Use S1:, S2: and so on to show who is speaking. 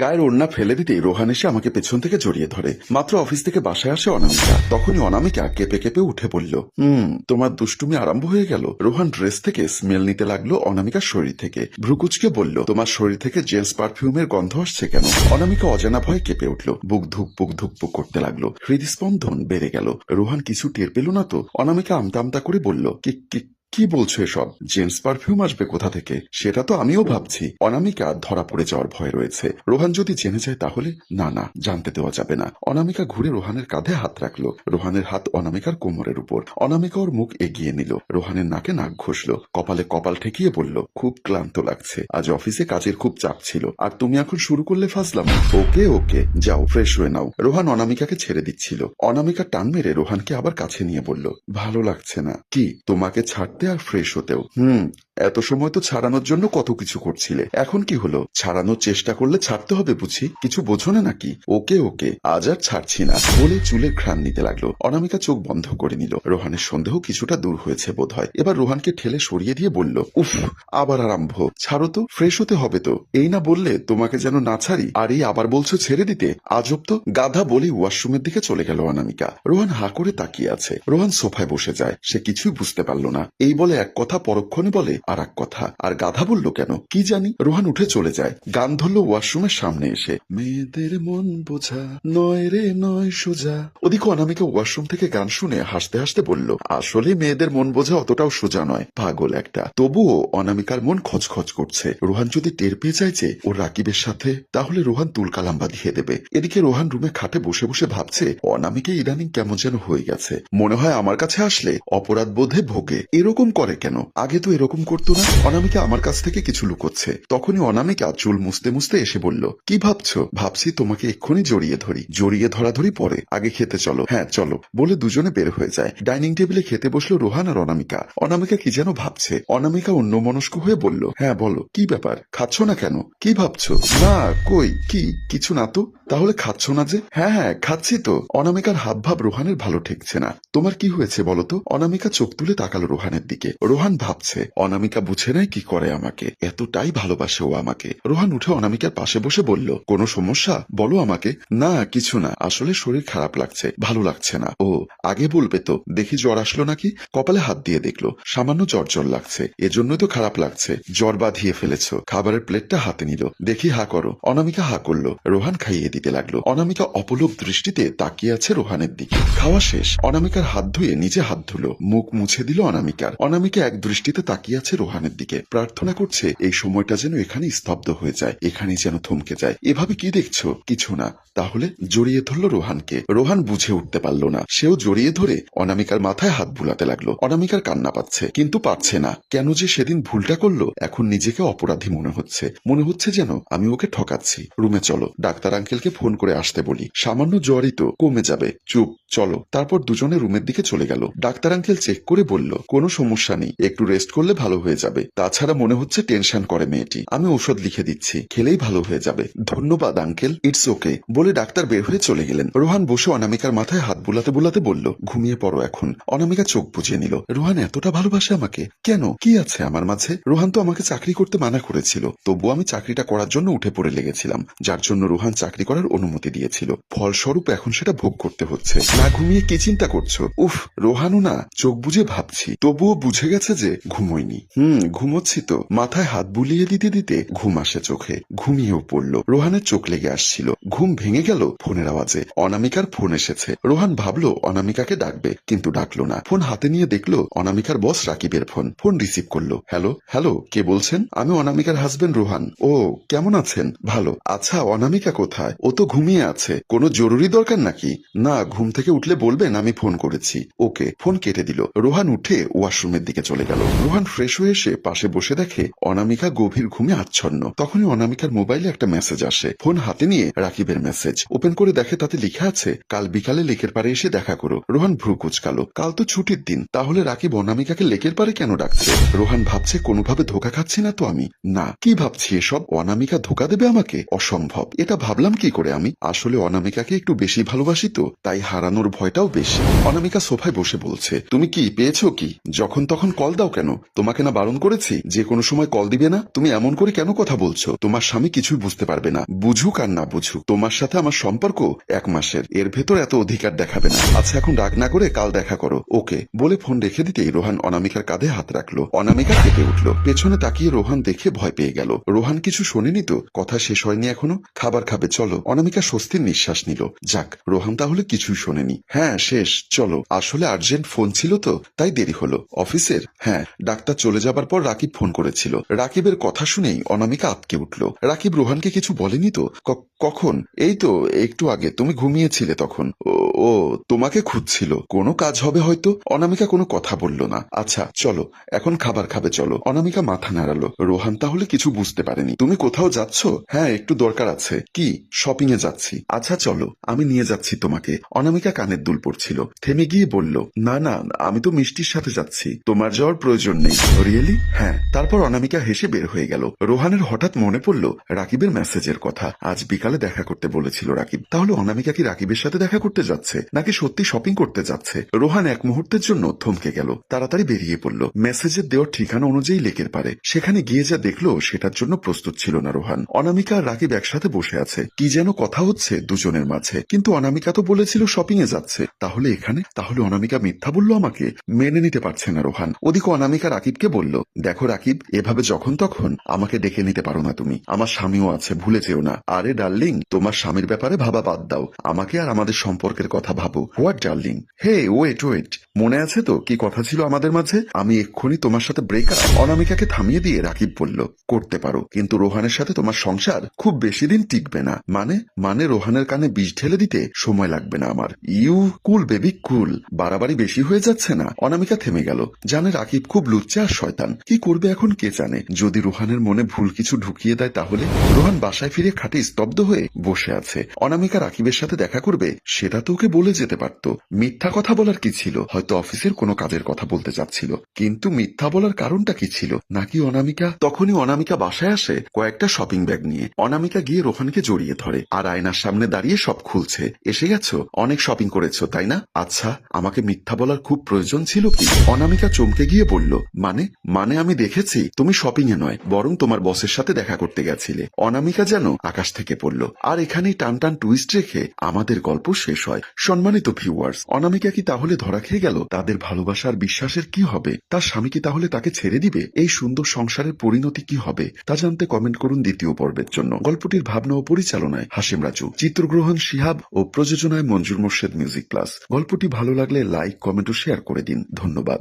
S1: গায়ের ওড়না ফেলে দিতেই রোহান এসে আমাকে পেছন থেকে জড়িয়ে ধরে। মাত্র অফিস থেকে বাসায় আসে অনামিকা। তখনই অনামিকা কেঁপে কেঁপে উঠে বলল, হুম, তোমার দুষ্টুমি আরম্ভ হয়ে গেল। রোহান ড্রেস থেকে স্মেল নিতে লাগল অনামিকার শরীর থেকে। ভ্রুকুচকে বলল, তোমার শরীর থেকে জেন্টস পারফিউমের গন্ধ আসছে কেন? অনামিকা অজানা ভয়ে কেঁপে উঠল, বুক ধুক বুক ধুক বুক করতে লাগল। হৃদস্পন্দন বেড়ে গেল। রোহান কিছু টের পেল না তো। অনামিকা আমতা আমতা করে বলল কি কি বলছো এসব? জেন্টস পারফিউম আসবে কোথা থেকে? সেটা তো আমিও ভাবছি। অনামিকা ধরা পড়ে যাওয়ার ভয় রয়েছে। রোহান যদি জেনে যায় তাহলে না না, জানতে দেওয়া যাবে না। অনামিকা ঘুরে রোহানের কাঁধে হাত রাখল। রোহানের হাত অনামিকার কোমরের উপর। অনামিকা ওর মুখ এগিয়ে নিল। রোহানের নাকে নাক ঘষল। কপালে কপাল ঠেকিয়ে বলল, খুব ক্লান্ত লাগছে। আজ অফিসে কাজের খুব চাপ ছিল। আর তুমি এখন শুরু করলে ফাঁসলাম। ওকে ওকে, যাও, ফ্রেশ হয়ে নাও। রোহান অনামিকাকে ছেড়ে দিচ্ছিল। অনামিকা টান মেরে রোহানকে আবার কাছে নিয়ে বলল, ভালো লাগছে না। কি, তোমাকে ছাড়তে আর ফ্রেশ হতেও। হুম এত সময় তো ছাড়ানোর জন্য কত কিছু করছিলে। এখন কি হলো? ছাড়ানোর চেষ্টা করলে ছাড়তে হবে বুঝি? কিছু বোঝো না নাকি? ওকে ওকে, আজ আর ছাড়ছি না বলে চুলের ঘ্রাণ নিতে লাগল। অনামিকা চোখ বন্ধ করে নিল। রোহানের সন্দেহ কিছুটা দূর হয়েছে বোধ হয় এবার রোহানকে ঠেলে সরিয়ে দিয়ে বলল, উফ, আবার আরম্ভ। ছাড়ো তো, ফ্রেশ হতে হবে তো। এই না বললে তোমাকে যেন না ছাড়ি, আর এই আবার বলছো ছেড়ে দিতে? আজব তো। গাধা বলেই ওয়াশরুমের দিকে চলে গেল অনামিকা। রোহান হা করে তাকিয়ে আছে। রোহান সোফায় বসে যায়। সে কিছুই বুঝতে পারল না। এই বলে এক কথা পরক্ষণে বলে আর এক কথা, আর গাধা বলল কেন? কি জানি? রোহান উঠে চলে যায়। গান ধরলো ওয়াশরুমের সামনে এসে। মেয়েদের মন বোঝা, নয় রে, নয় সোজা। ওদিকে অনামিকা ওয়াশরুম থেকে গান শুনে হাসতে হাসতে বলল, আসলে মেয়েদের মন বোঝা অতটাও সোজা নয়, পাগল একটা। তবুও অনামিকার মন খচখচ করছে। রোহান যদি টের পেয়ে যায় যে ও রাকিবের সাথে, তাহলে রোহান তুলকালাম বাঁধিয়ে দেবে। এদিকে রোহান রুমে খাটে বসে বসে ভাবছে, অনামিকে ইদানিং কেমন যেন হয়ে গেছে। মনে হয় আমার কাছে আসলে অপরাধ বোধে ভোগে। এরকম করে কেন? আগে তো এরকম করতো না অনামিকা আমার কাছ থেকে কিছু লুকোচ্ছে। তখনই অনামিকা চুল মুছতে মুছতে এসে বলল, কি ভাবছ? ভাবছি তোমাকে এক্ষুনি জড়িয়ে ধরি। জড়িয়ে ধরাধরি পরে। আগে খেতে চলো। হ্যাঁ চলো। বলে দুজনে বের হয়ে যায়। ডাইনিং টেবিলে খেতে বসল রোহান আর অনামিকা। অনামিকা কি যেন ভাবছে। অনামিকা অন্য মনস্ক হয়ে বলল হ্যাঁ বলো। কি ব্যাপার? খাচ্ছ না কেন? কি ভাবছ? না, কই? কি? কিছু না তো? তাহলে খাচ্ছ না যে? হ্যাঁ হ্যাঁ খাচ্ছি তো। অনামিকার হাব ভাব রোহানের ভালো ঠেকছে না। তোমার কি হয়েছে বলো তো? অনামিকা চোখ তুলে তাকালো রোহানের দিকে। রোহান ভাবছে, অনামিকা বুঝে নেয় কি করে আমাকে। এতটাই ভালোবাসে ও আমাকে। রোহান উঠে অনামিকার পাশে বসে বলল, কোনো সমস্যা? বলো আমাকে। না, কিছু না। আসলে শরীর খারাপ লাগছে। ভালো লাগছে না। ও, আগে বলবে তো। দেখি জ্বর আসলো নাকি? কপালে হাত দিয়ে দেখল, সামান্য জ্বর জ্বর লাগছে। এজন্যই তো খারাপ লাগছে। জ্বর বাঁধিয়ে ফেলেছ। খাবারের প্লেটটা হাতে নিল। দেখি হা করো। অনামিকা হা করল। রোহান খাইয়ে দিতে লাগল। অনামিকা অপলোক দৃষ্টিতে তাকিয়ে আছে রোহানের দিকে। খাওয়া শেষ। অনামিকার হাত ধুয়ে নিজে হাত ধুলো। মুখ মুছে দিল অনামিকার। অনামিকা এক দৃষ্টিতে তাকিয়ে আছে রোহানের দিকে। প্রার্থনা করছে, এই সময়টা যেন এখানে স্তব্ধ হয়ে যায়। এখানে যেন থমকে যায়। এভাবে কি দেখছ? কিছু না। তাহলে জড়িয়ে ধরলো রোহানকে। রোহান বুঝে উঠতে পারল না। সেও জড়িয়ে ধরে অনামিকার মাথায় হাত বুলাতে লাগল। অনামিকার কান্না পাচ্ছে, কিন্তু পাচ্ছে না। কেন যে সেদিন ভুলটা করল, এখন নিজেকে অপরাধী মনে হচ্ছে। মনে হচ্ছে যেন আমি ওকে ঠকাচ্ছি। রুমে চলো। ডাক্তার আঙ্কেলকে ফোন করে আসতে বলি। সামান্য জ্বরই তো, কমে যাবে। চুপ, চলো। তারপর দুজনে রুমের দিকে চলে গেল। ডাক্তার আঙ্কেল চেক করে বলল, কোনো সমস্যা নেই। একটু রেস্ট করলে ভালো হয়ে যাবে। তাছাড়া মনে হচ্ছে টেনশন করে মেয়েটি। আমি ওষুধ লিখে দিচ্ছি। খেলেই ভালো হয়ে যাবে। ধন্যবাদ, আঙ্কেল। It's okay. বলে ডাক্তার বের হয়ে চলে গেলেন। রোহান বসে অনামিকার মাথায় হাত বুলাতে বুলাতে বলল, ঘুমিয়ে পড়ো এখন। অনামিকা চোখ বুঝিয়ে নিল, রোহান, এতটা ভালোবাসে আমাকে? কেন? কি আছে আমার মাঝে? রোহান তো আমাকে চাকরি করতে মানা করেছিল। তবুও আমি চাকরিটা করার জন্য উঠে পড়ে লেগেছিলাম। যার জন্য রোহান চাকরি করার অনুমতি দিয়েছিল। ফলস্বরূপ এখন সেটা ভোগ করতে হচ্ছে। না ঘুমিয়ে কি চিন্তা করছ? উফ, রোহানও না, চোখ বুঝে ভাবছি। তবুও বুঝে গেছে যে ঘুমোয়নি। হুম, ঘুমোচ্ছি তো। মাথায় হাত বুলিয়ে দিতে দিতে ঘুম আসে চোখে। ঘুমিয়েও পড়ল। রোহানের চোখ লেগে আসছিল। ঘুম ভেঙে গেল ফোনের আওয়াজে। অনামিকার ফোন এসেছে। রোহান ভাবলো অনামিকাকে ডাকবে, কিন্তু ডাকলো না। ফোন হাতে নিয়ে দেখল অনামিকার বস রাকিবের ফোন। ফোন রিসিভ করল। হ্যালো হ্যালো, কে বলছেন? আমি অনামিকার হাজবেন্ড রোহান। ও, কেমন আছেন? ভালো। আচ্ছা অনামিকা কোথায়? তো ঘুমিয়ে আছে। কোনো জরুরি দরকার নাকি? না, ঘুম থেকে উঠলে বলবেন, আমি ফোন করেছি। ওকে, ফোন কেটে দিল। রোহান উঠে ওয়াশরুমের দিকে চলে গেল। রোহান ফ্রেশ হয়ে এসে পাশে বসে দেখে অনামিকা গভীর ঘুমে আচ্ছন্ন। তখনই অনামিকার মোবাইলে একটা মেসেজ আসে। ফোন হাতে নিয়ে রাকিবের মেসেজ। ওপেন করে দেখে তাতে লিখা আছে, কাল বিকালে লেকের পারে এসে দেখা করো। রোহান ভ্রু কুচকালো। কাল তো ছুটির দিন। তাহলে রাকিব অনামিকাকে লেকের পারে কেন ডাকছে? রোহান ভাবছে, কোনোভাবে ধোকা খাচ্ছি না তো আমি। না, কি ভাবছি এসব? অনামিকা ধোকা দেবে আমাকে? অসম্ভব। এটা ভাবলাম কি করে আমি। আসলে অনামিকাকে একটু বেশি ভালোবাসি তো, তাই হারানোর ভয়টাও বেশি। অনামিকা সোফায় বসে বলছে, তুমি কি, পেয়েছ কি? যখন তখন কল দাও কেন? তোমাকে না বারণ করেছি? যে কোনো সময় কল দিবে না? তুমি এমন করে কেন কথা বলছো? তোমার স্বামী কিছুই বুঝতে পারবে না। বুঝুক আর না বুঝুক, তোমার সাথে আমার সম্পর্ক এক মাসের। এর ভেতর এত অধিকার দেখাবে না। আচ্ছা এখন রাগ না করে কাল দেখা করো। ওকে। বলে ফোন রেখে দিতেই রোহান অনামিকার কাঁধে হাত রাখল। অনামিকা কেঁপে উঠল। পেছনে তাকিয়ে রোহান দেখে ভয় পেয়ে গেল। রোহান কিছু শোনেনি তো? কথা শেষ হয়নি এখনও? খাবার খাবে, চলো। অনামিকা স্বস্তির নিঃশ্বাস নিল। যাক, রোহান তাহলে কিছুই শোনেনি। হ্যাঁ শেষ, চলো। আসলে আর্জেন্ট ফোন ছিল তো, তাই দেরি হলো। অফিসের? হ্যাঁ ডাক্তার চলে যাবার পর রাকিব ফোন করেছিল। রাকিবের কথা শুনেই অনামিকা আটকে উঠল। রাকিব রোহানকে কিছু বলেনি তো? কখন? এই তো, একটু আগে। তুমি ঘুমিয়েছিলে তখন। ও তোমাকে খুঁজছিল। কোনো কাজ হবে হয়তো? অনামিকা কোনো কথা বলল না। আচ্ছা চলো। এখন খাবার খাবে, চলো। অনামিকা মাথা নাড়ালো। রোহান তাহলে কিছু বুঝতে পারেনি। তুমি কোথাও যাচ্ছ? হ্যাঁ একটু দরকার আছে। কি? শপিং এ যাচ্ছি। আচ্ছা চলো, আমি নিয়ে যাচ্ছি তোমাকে। অনামিকা কানের দুল পড়ছিল থেমে গিয়ে বলল, না না, আমি তো মিষ্টির সাথে যাচ্ছি। তোমার যাওয়ার প্রয়োজন নেই। রিয়েলি? হ্যাঁ। তারপর অনামিকা হেসে বের হয়ে গেল। রোহানের হঠাৎ মনে পড়ল রাকিবের মেসেজের কথা। আজ বিকালে দেখা করতে বলেছিল রাকিব। তাহলে অনামিকা কি রাকিবের সাথে দেখা করতে যাচ্ছে, নাকি সত্যি শপিং করতে যাচ্ছে? রোহান এক মুহূর্তের জন্য থমকে গেল। তাড়াতাড়ি বেরিয়ে পড়ল। মেসেজের দেওয়ার ঠিকানা অনুযায়ী লেকের পারে সেখানে গিয়ে যা দেখল, সেটার জন্য প্রস্তুত ছিল না রোহান। অনামিকা আর রাকিব একসাথে বসে আছে। কি যেন কথা হচ্ছে দুজনের মাঝে। কিন্তু অনামিকা তো বলেছিল শপিং এ যাচ্ছে। তাহলে এখানে? তাহলে অনামিকা মিথ্যা বলল আমাকে? মেনে নিতে পারছে না রোহান। ওদিকে অনামিকা রাকিবকে বলল, দেখো রাকিব এভাবে যখন তখন আমাকে ডেকে নিতে পারো না তুমি। আমার স্বামীও আছে, ভুলে যেও না। আরে ডার্লিং, তোমার স্বামীর ব্যাপারে ভাবা বাদ দাও। আমাকে আর আমাদের সম্পর্কের কথা ভাবো। What darling? Hey, wait wait. মনে আছে তো কি কথা ছিল আমাদের মাঝে? আমি এক্ষুনি তোমার সাথে ব্রেকআপ অনামিকাকে থামিয়ে দিয়ে রাকিব বলল, করতে পারো। কিন্তু রোহানের সাথে তোমার সংসার খুব বেশি দিন টিকবে না। মানে মানে রোহানের কানে বিষ ঢেলে দিতে সময় লাগবে না আমার। You, cool baby, cool. বাড়াবাড়ি বেশি হয়ে যাচ্ছে না। অনামিকা থেমে গেল। জানে রাকিব খুব লুচ্চা আর শয়তান। কি করবে এখন কে জানে? যদি রোহানের মনে ভুল কিছু ঢুকিয়ে দেয় তাহলে? রোহান বাসায় ফিরে খাটে স্তব্ধ হয়ে বসে আছে। অনামিকা রাকিবের সাথে দেখা করবে? সেটা তো ওকে বলে যেতে পারত। মিথ্যা কথা বলার কি ছিল? হয়তো অফিসের কোনো কাজের কথা বলতে চাচ্ছিল। কিন্তু মিথ্যা বলার কারণটা কি ছিল? নাকি অনামিকা? তখনই অনামিকা বাসায় আসে কয়েকটা শপিং ব্যাগ নিয়ে। অনামিকা গিয়ে রোহানকে জড়িয়ে ধরে। আর আয়নার সামনে দাঁড়িয়ে সব খুলছে। এসে গেছো? অনেক শপিং করেছ, তাই না? আচ্ছা আমাকে মিথ্যা বলার খুব প্রয়োজন ছিল কি? অনামিকা চমকে গিয়ে বলল মানে? মানে আমি দেখেছি, তুমি শপিং এ নয়, বরং তোমার বসের সাথে দেখা করতে গেছিলে। অনামিকা যেন আকাশ থেকে পড়ল। আর এখানেই টান টান টুইস্ট রেখে আমাদের গল্প শেষ হয়। সম্মানিত ভিউয়ার্স অনামিকা কি তাহলে ধরা খেয়ে গেল? তাদের ভালোবাসার বিশ্বাসের কি হবে? তার স্বামী কি তাহলে তাকে ছেড়ে দিবে? এই সুন্দর সংসারের পরিণতি কি হবে? তা জানতে কমেন্ট করুন দ্বিতীয় পর্বের জন্য। গল্পটির ভাবনা ও পরিচালনায় হাসিম রাজু, চিত্রগ্রহণ শিহাব ও প্রযোজনায় মঞ্জুর মোর্শেদ মিউজিক প্লাস গল্পটি ভালো লাগলে লাইক কমেন্ট ও শেয়ার করে দিন। ধন্যবাদ।